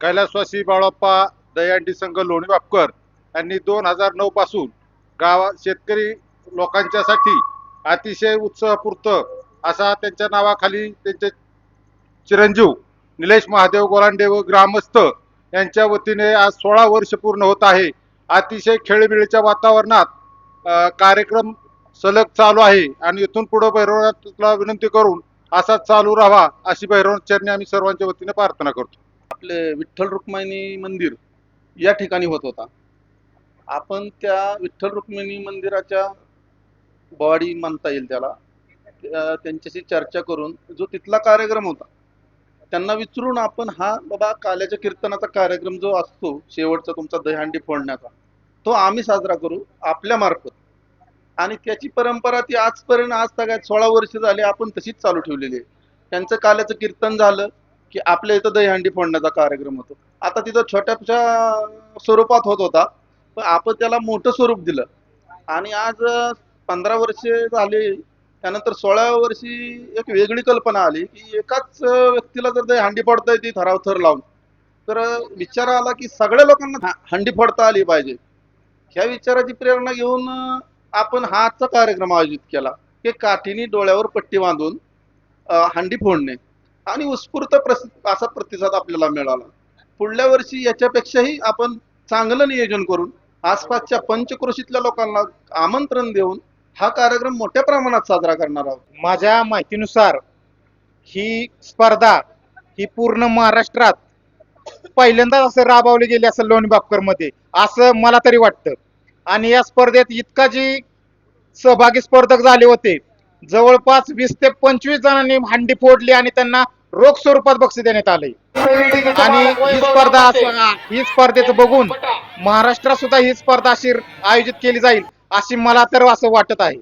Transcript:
कैलासवासी बाळप्पा दयांडी संघ लोणी वापकर यांनी दोन हजार नऊ पासून गावात शेतकरी लोकांच्यासाठी अतिशय उत्साहपूर्त असा त्यांच्या नावाखाली त्यांचे चिरंजीव निलेश महादेव गोलांडे व ग्रामस्थ यांच्या वतीने आज सोळा वर्ष पूर्ण होत आहे. अतिशय खेळबिळीच्या वातावरणात कार्यक्रम सलग चालू आहे आणि इथून पुढे भैरवनाथला विनंती करून असाच चालू राहावा अशी भैरवनाथ चरणी आम्ही सर्वांच्या वतीने प्रार्थना करतो. आपले विठ्ठल रुक्मिणी मंदिर या ठिकाणी होत होता. आपण त्या विठ्ठल रुक्मिणी मंदिराच्या बॉडी म्हणता येईल त्याला. त्यांच्याशी चर्चा करून जो तिथला कार्यक्रम होता त्यांना विचारून आपण हा बाबा काल्याच्या कीर्तनाचा कार्यक्रम जो असतो शेवटचा तुमचा दहीहंडी फोडण्याचा तो आम्ही साजरा करू आपल्या मार्फत. आणि त्याची परंपरा ती आजपर्यंत आज सगळ्यात सोळा वर्ष झाली आपण तशीच चालू ठेवलेली आहे. त्यांचं काल्याचं कीर्तन झालं की आपल्या इथं दहीहंडी फोडण्याचा कार्यक्रम होतो. आता तिथं छोट्याशा स्वरूपात होत होता पण आपण त्याला मोठं स्वरूप दिलं. आणि आज पंधरा वर्षे झाले त्यानंतर सोळाव्या वर्षी एक वेगळी कल्पना आली की एकाच व्यक्तीला जर दहीहंडी फोडता येते थराव थर लावून तर विचार आला की सगळ्या लोकांना हंडी फोडता आली पाहिजे. ह्या विचाराची प्रेरणा घेऊन आपण हा आजचा कार्यक्रम आयोजित केला की काठीने डोळ्यावर पट्टी बांधून हंडी फोडणे. आणि उत्स्फूर्त असा प्रतिसाद आपल्याला मिळाला. पुढल्या वर्षी याच्यापेक्षाही आपण चांगलं नियोजन करून आसपासच्या पंचक्रोशीतल्या लोकांना आमंत्रण देऊन हा कार्यक्रम मोठ्या प्रमाणात साजरा करणार आहोत. माझ्या माहितीनुसार ही स्पर्धा ही पूर्ण महाराष्ट्रात पहिल्यांदाच असं राबवली गेली असं लोणी बापकरमध्ये असं मला तरी वाटतं. आणि या स्पर्धेत इतका जी सहभागी स्पर्धक झाले होते जवळपास वीस ते पंचवीस जणांनी हंडी फोडली आणि त्यांना रोख स्वरूपात बक्षीस देण्यात आले. आणि ही स्पर्धा ही स्पर्धेचं बघून महाराष्ट्रात सुद्धा ही स्पर्धा अशी आयोजित केली जाईल अशी मला तर असं वाटत आहे.